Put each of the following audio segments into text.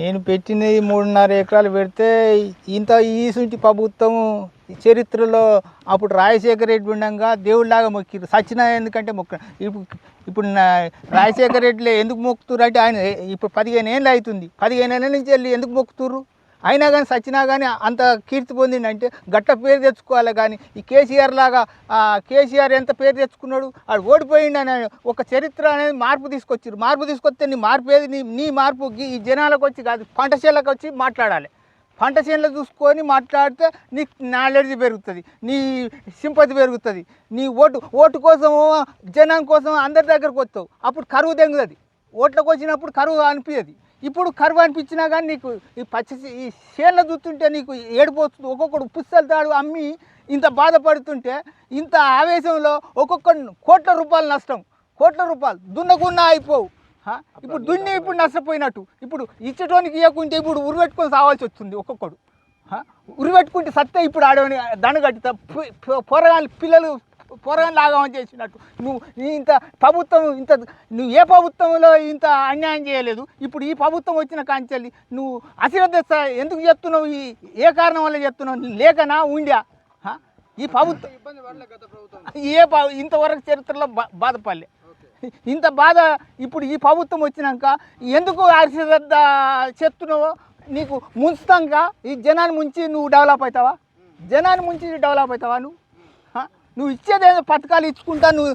నేను పెట్టినది మూడున్నర ఎకరాలు పెడితే ఇంత ఈసుంటి ప్రభుత్వం చరిత్రలో అప్పుడు రాజశేఖర రెడ్డి ఉండగా దేవుళ్ళలాగా మొక్కిరు. సచిన ఎందుకంటే మొక్క ఇప్పుడు ఇప్పుడు రాజశేఖర రెడ్డిలో ఎందుకు మొక్కుతురు అంటే ఆయన ఇప్పుడు పదిహేను ఏళ్ళు అవుతుంది. పదిహేను ఏళ్ళ నుంచి వెళ్ళి ఎందుకు మొక్కుతురు అయినా కానీ సచ్చినా కానీ అంత కీర్తి పొందిండంటే గట్ట పేరు తెచ్చుకోవాలి కానీ ఈ కేసీఆర్ లాగా కేసీఆర్ ఎంత పేరు తెచ్చుకున్నాడు ఆడు ఓడిపోయిండు అని ఒక చరిత్ర అనేది మార్పు తీసుకొచ్చారు మార్పు తీసుకొస్తే నీ మార్పు ఏది? నీ నీ మార్పు ఈ జనాలకు వచ్చి కాదు పంట చేనులకు వచ్చి మాట్లాడాలి. పంట చేనులో చూసుకొని మాట్లాడితే నీ నాలెడ్జ్ పెరుగుతుంది నీ సింపతి పెరుగుతుంది నీ ఓటు ఓటు కోసం జనం కోసం అందరి దగ్గరకు వస్తావు. అప్పుడు కరువు తెంగుతుంది. ఓట్లకు వచ్చినప్పుడు కరువు అనిపించదు ఇప్పుడు కరువు అనిపించినా కానీ నీకు ఈ పచ్చి ఈ చేనులో చూస్తుంటే నీకు ఏడిపోతుంది. ఒక్కొక్కడు పుస్తలు తాడు అమ్మి ఇంత బాధపడుతుంటే ఇంత ఆవేశంలో ఒక్కొక్క కోట్ల రూపాయలు నష్టం. కోట్ల రూపాయలు. దున్నకున్నా అయిపోవు? ఇప్పుడు దున్ని ఇప్పుడు నష్టపోయినట్టు. ఇప్పుడు ఇచ్చటోనికి ఇవ్వకుంటే ఇప్పుడు ఉరిపెట్టుకొని సావాల్సి వస్తుంది ఒక్కొక్కడు? ఉరిపెట్టుకుంటే సత్తే ఇప్పుడు ఆడవని దండగట్టి పోరగాళ్ళు పిల్లలు పోరగాళ్ళు లాగామని చేసినట్టు. నువ్వు నీ ఇంత ప్రభుత్వం ఇంత నువ్వు ఏ ప్రభుత్వంలో ఇంత అన్యాయం చేయలేదు. ఇప్పుడు ఈ ప్రభుత్వం వచ్చిన కాంచెల్లి నువ్వు అశ్రద్ధ ఎందుకు చెప్తున్నావు ఈ ఏ కారణం వల్ల చెప్తున్నావు లేకనా ఉండా? హా? ఈ ప్రభుత్వం ఏ ఇంతవరకు చరిత్రలో బా- బాధపడలే. ఇంత బాధ ఇప్పుడు ఈ ప్రభుత్వం వచ్చినాక ఎందుకు అరిశ్రద్ధ చెప్తున్నావో నీకు ముంచుతాంగా? ఈ జనాన్ని ముంచి నువ్వు డెవలప్ అవుతావా? జనాన్ని ముంచి డెవలప్ అవుతావా నువ్వు? నువ్వు ఇచ్చేదేదో పథకాలు ఇచ్చుకుంటా నువ్వు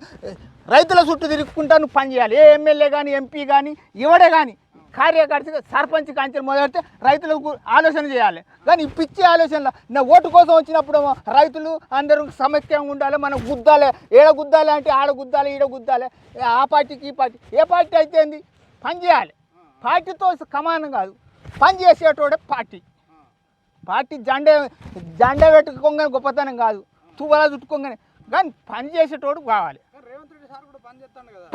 రైతుల చుట్టూ తిరుగుకుంటా నువ్వు పని చేయాలి. ఏ ఎమ్మెల్యే కానీ ఎంపీ కానీ ఎవడే కానీ కార్యకర్త సర్పంచ్ కాంచెలు మొదలెడితే రైతులకు ఆలోచన చేయాలి. కానీ పిచ్చి ఆలోచనలో నా ఓటు కోసం వచ్చినప్పుడు రైతులు అందరూ సమైక్యంగా ఉండాలి మనం గుద్దాలి ఏడ గుద్దాలి అంటే ఆడ గుద్దాలి ఈడ గుద్దాలి ఆ పార్టీకి ఈ పార్టీ ఏ పార్టీ అయితే ఏంది? పని చేయాలి. పార్టీతో సమానం కాదు. పని చేసేటోడే పార్టీ. పార్టీ జెండా జెండా పెట్టుకోగానే గొప్పతనం కాదు. తువ్వలా చుట్టుకోగానే కానీ పని చేసేటోడు కావాలి.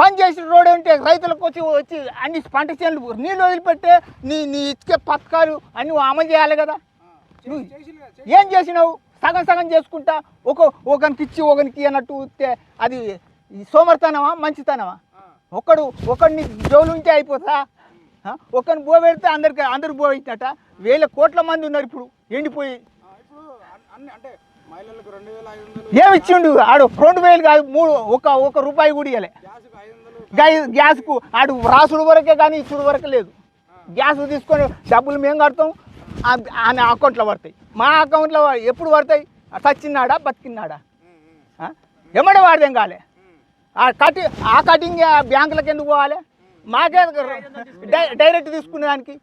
పని చేసిన రోడ్ అంటే రైతులకు వచ్చి వచ్చి అన్ని పంట చేనులు నీళ్ళు వదిలిపెట్టే నీ నీ ఇచ్చే పథకాలు అన్ని అమలు చేయాలి కదా. నువ్వు ఏం చేసినావు? సగం సగం చేసుకుంటా ఒక ఒకనికి ఇచ్చి ఒకనికి అన్నట్టు అది సోమర్తనమా మంచితనమా? ఒకడు ఒకడిని జోలు ఉంటే అయిపోతా? ఒకరిని బో పెడితే అందరికి అందరికి బో వేల కోట్ల మంది ఉన్నారు ఇప్పుడు ఎండిపోయి. అంటే ఏమి ఇచ్చిండు? ఆడు రెండు వేలు కాదు మూడు ఒక ఒక రూపాయి కూడా ఇవ్వలే గ్యాస్కు ఆడు రాసుడు వరకే కానీ ఇచ్చుడు వరకు లేదు. గ్యాస్ తీసుకొని డబ్బులు మేము కడతాం ఆ- ఆయన అకౌంట్లో పడతాయి. మా అకౌంట్లో ఎప్పుడు పడతాయి? చచ్చిన్నాడా బతికిన్నాడా? ఎమ్మడే వాడదేం కాలే? ఆ కటి ఆ కటింగ్ ఆ బ్యాంకులకు ఎందుకు పోవాలి? మాకే డైరెక్ట్ తీసుకునే దానికి?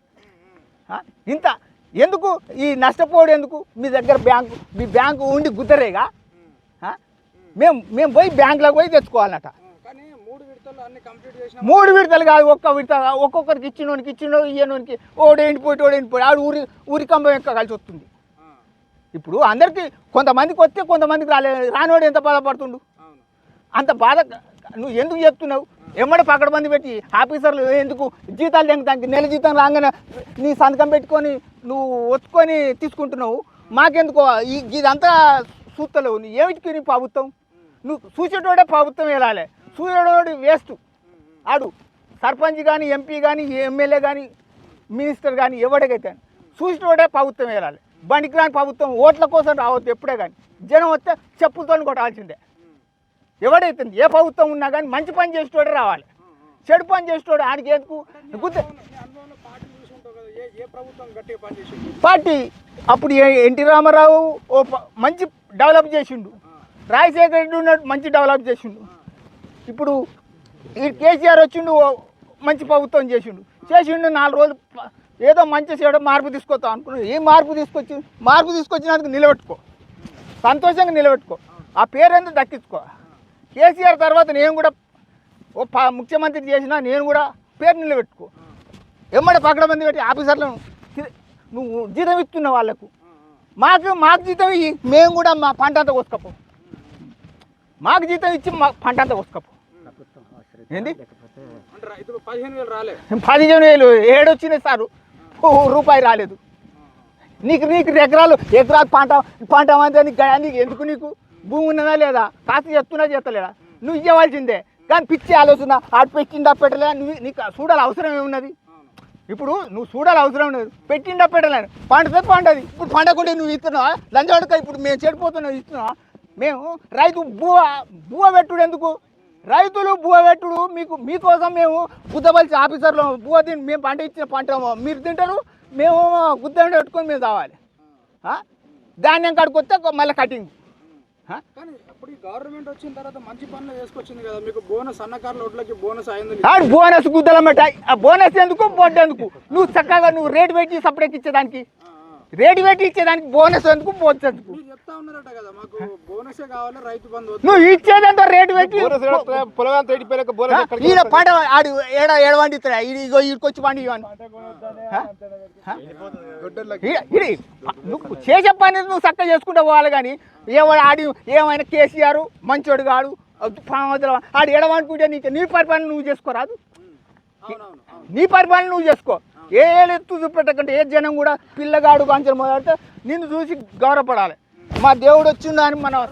ఇంత ఎందుకు? ఈ నష్టపోవడం ఎందుకు? మీ దగ్గర బ్యాంకు మీ బ్యాంకు ఉండి గుద్దరేగా? మేము మేము పోయి బ్యాంకులోకి పోయి తెచ్చుకోవాలన్నట కానీ మూడు విడతలు కాదు ఒక్క విడత ఒక్కొక్కరికి ఇచ్చినోనికి ఇచ్చినో ఇయ్యనోనికి ఓడి ఎండిపోయి ఓడి ఎండిపోయి ఆడు ఊరి ఊరి కంబం ఎక్క కలిసి వస్తుంది. ఇప్పుడు అందరికీ కొంతమందికి వస్తే కొంతమందికి రాలే రానివాడు ఎంత బాధపడుతుండు? అంత బాధ నువ్వు ఎందుకు చెప్తున్నావు? ఎమ్మడి పక్కడ మంది పెట్టి ఆఫీసర్లు ఎందుకు జీతాలు దానికి నెల జీతం రాగానే నీ సంతకం పెట్టుకొని నువ్వు ఒత్తుకొని తీసుకుంటున్నావు? మాకెందుకు ఈ ఇదంతా చూస్తలేవు నువ్వు ఏమిటికి నీ ప్రభుత్వం? నువ్వు చూసేటోడే ప్రభుత్వం వెళ్ళాలి చూసేటోడు వేస్ట్. ఆడు సర్పంచ్ కానీ ఎంపీ కానీ ఎమ్మెల్యే కానీ మినిస్టర్ కానీ ఎవడికైతే చూసేటోడే ప్రభుత్వం వెళ్ళాలి బండికి రాని ప్రభుత్వం ఓట్ల కోసం రావద్దు ఎప్పుడే కానీ జనం వస్తే చెప్పులతో కొట్టాల్సిందే. ఎవడైతే ఏ ప్రభుత్వం ఉన్నా కానీ మంచి పని చేసేటోడు రావాలి. చెడు పని చేసేటోడు ఆడికి ఎందుకు? పార్టీ అప్పుడు ఎన్టీ రామారావు ఓ మంచి డెవలప్ చేసిండు. రాజశేఖర రెడ్డి ఉన్నట్టు మంచి డెవలప్ చేసిండు. ఇప్పుడు ఈ కేసీఆర్ వచ్చిండు ఓ మంచి ప్రభుత్వం చేసిండు. చేసిండు నాలుగు రోజులు ఏదో మంచి చేయడం మార్పు తీసుకొస్తాం అనుకున్నాడు. ఏ మార్పు తీసుకొచ్చి మార్పు తీసుకొచ్చినందుకు నిలబెట్టుకో. సంతోషంగా నిలబెట్టుకో. ఆ పేరెందుకు దక్కించుకో. కేసీఆర్ తర్వాత నేను కూడా ఓ ముఖ్యమంత్రి చేసినా నేను కూడా పేరు నిలబెట్టుకో. ఎమ్మడి పక్కడ మంది పెట్టి ఆఫీసర్లను నువ్వు జీతం ఇస్తున్న వాళ్ళకు. మాకు మాకు జీతం ఇయ్యి మేము కూడా మా పంట అంతా కోసుకపో. మాకు జీతం ఇచ్చి మా పంట అంతా కోసుకపో. ఏంటి పదిహేను వేలు ఏడు పదిహేను ఏడొచ్చినాయి సారు రూపాయి రాలేదు. నీకు నీకు ఎకరాలు ఎకరాలు పంట పంట అంతా నీకు ఎందుకు నీకు? భూమి ఉన్నదా లేదా? కాస్త చెప్తున్నా చేస్తలేదా నువ్వు ఇవ్వవలసిందే కానీ పిచ్చి ఆలోచన ఆడు పెట్టిందా పెట్టలే నువ్వు నీకు చూడాలి అవసరం ఏమున్నది? ఇప్పుడు నువ్వు చూడాలి అవసరం లేదు పెట్టిండా పెట్టలేను పండుతుంది పండది. ఇప్పుడు పండకుండా నువ్వు ఇస్తున్నావా? లంచవాడక ఇప్పుడు మేము చెడిపోతున్నావు ఇస్తున్నావా? మేము రైతు బువ బువ పెట్టుడు ఎందుకు? రైతులు బువ పెట్టుడు మీకు మీకోసం మేము గుద్దబలిసి ఆఫీసర్లు బువ తిని మేము పంట ఇచ్చిన పంట మీరు తింటారు మేము గుద్ద పెట్టుకొని మేము తావాలి ధాన్యం కాడికి వస్తే మళ్ళీ కటింగ్. కానీ అప్పుడు గవర్నమెంట్ వచ్చిన తర్వాత మంచి పనులు చేసుకొచ్చింది కదా. మీకు బోనస్ అన్నకారుల బోనస్ అయింది ఆడు బోనస్ గుద్దల మిఠాయి ఆ బోనస్ ఎందుకు బొడ్డు ఎందుకు? నువ్వు చక్కగా నువ్వు రేటు పెట్టి సపరేట్ ఇచ్చేదానికి. రేటు పెట్టి ఇచ్చేదానికి బోనస్ ఎందుకు వద్దు. నువ్వు ఇచ్చేదంతా రేటు పెట్టి ఈడ పంట ఆడు ఏడ ఏడవండి ఇస్తాడు ఈడు ఇగో ఈడికొచ్చి పండి నువ్వు చేసే పని నువ్వు చక్కగా చేసుకుంటూ పోవాలి కానీ ఏవాడు ఆడి ఏమైనా కేసీఆర్ మంచోడు కాడు ఆడు ఎడవనుకుంటే నీకు నీ పరిపాలన నువ్వు చేసుకోరాదు. నీ పరిపాలన నువ్వు చేసుకో. ఏ ఎత్తు చూపెట్టకంటే ఏ జనం కూడా పిల్లగాడు కాంచెలు మొదలెడితే నిన్ను చూసి గౌరవపడాలి. మా దేవుడు వచ్చిండు అని మనం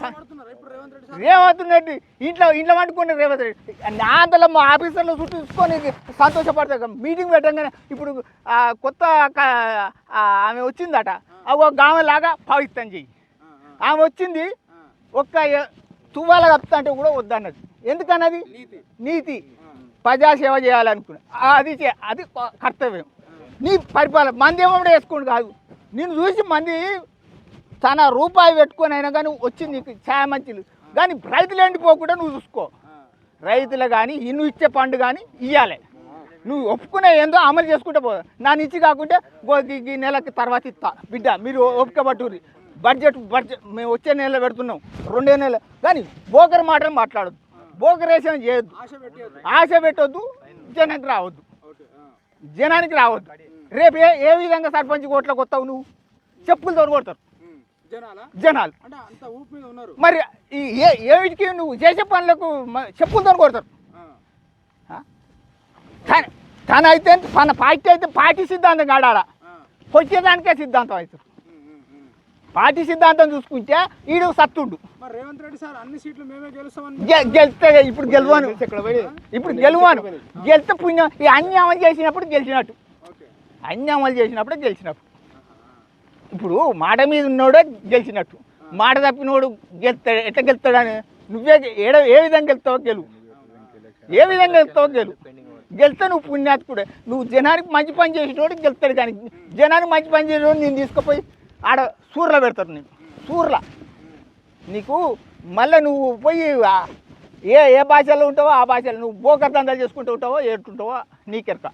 రేవంత్ రెడ్డి ఇంట్లో ఇంట్లో వండుకునే రేవంత్ రెడ్డి. నా అంతలో మా ఆఫీసర్లో చుట్టూ చూసుకొని సంతోషపడతాం మీటింగ్ పెట్టంగానే ఇప్పుడు కొత్త ఆమె వచ్చిందట. ఒక గామెలాగా పవిత్రం చెయ్యి. ఆమె వచ్చింది. ఒక్క తువ్వాల కప్తా అంటే కూడా వద్దన్నది. ఎందుకన్నది? నీతి. నీతి. ప్రజాసేవ చేయాలనుకున్నా. అది చే- అది కర్తవ్యం. నీ పరిపాలన మంది ఏమో వేసుకోండి కాదు. నిన్ను చూసి మంది తన రూపాయి పెట్టుకొని అయినా కానీ వచ్చింది నీకు ఛాయ మంచిది. కానీ రైతులు ఎండిపోకుండా నువ్వు చూసుకో. రైతులు కానీ నువ్వు ఇచ్చే పండు కానీ ఇవ్వాలి నువ్వు ఒప్పుకునే ఏందో అమలు చేసుకుంటే పో. నా నుంచి కాకుంటే గో ఈ- నెలకి తర్వాత ఇస్తా. బిడ్డ మీరు పట్టుర్రి బడ్జెట్ బడ్జెట్ మేము వచ్చే నెలలో పెడుతున్నాం. రెండే నెలలు కానీ బోకర్ మాటలు మాట్లాడొద్దు. బోకరేషన్ చేయొద్దు. ఆశ పెట్టేది ఆశ పెట్టొద్దు. జనానికి రావద్దు. జనానికి రావద్దు. రేపు ఏ ఏ విధంగా సర్పంచ్ ఓట్లకు వస్తావు నువ్వు? చెప్పులతో కొడతారు. ఉమ్. జనాలా? మరి ఏ ఏమిటికి నువ్వు చేసే పనులకు చెప్పులతో కొడతారు? తన అయితే తన పార్టీ అయితే పార్టీ సిద్ధాంతం కాడాల? ఆ. వచ్చేదానికే సిద్ధాంతం అవుతుంది. పార్టీ సిద్ధాంతం చూసుకుంటే ఈడు సత్తుండు. రేవంత్ రెడ్డి సార్ అన్ని సీట్లు మేమే గెలుస్తామని గెలిస్తే ఇప్పుడు గెలవాను. ఇప్పుడు గెలవాను. గెలిస్తే పుణ్యం. ఈ అన్ని అమలు చేసినప్పుడు గెలిచినట్టు. అన్ని అమలు చేసినప్పుడు గెలిచినప్పుడు ఇప్పుడు మాట మీద ఉన్నోడే గెలిచినట్టు. మాట తప్పినోడు గెలుస్తాడు ఎట్లా గెలుస్తాడని? నువ్వే ఏడ ఏ విధంగా గెలుస్తావో గెలువు ఏ విధంగా గెలుస్తావో గెలువు గెలిస్తే నువ్వు పుణ్యాత్కుడే నువ్వు జనానికి మంచి పని చేసేటోడు గెలుస్తాడు కానీ జనానికి మంచి పని చేసేటోడు నేను తీసుకుపోయి ఆడ సూర్ల పెడతారు నీకు. సూర్ల. నీకు మళ్ళీ నువ్వు పోయి ఏ ఏ భాషలో ఉంటావో ఆ భాషలో నువ్వు బోకర్ దందాలు చేసుకుంటూ ఉంటావో ఏడుకుంటావో నీకెరక.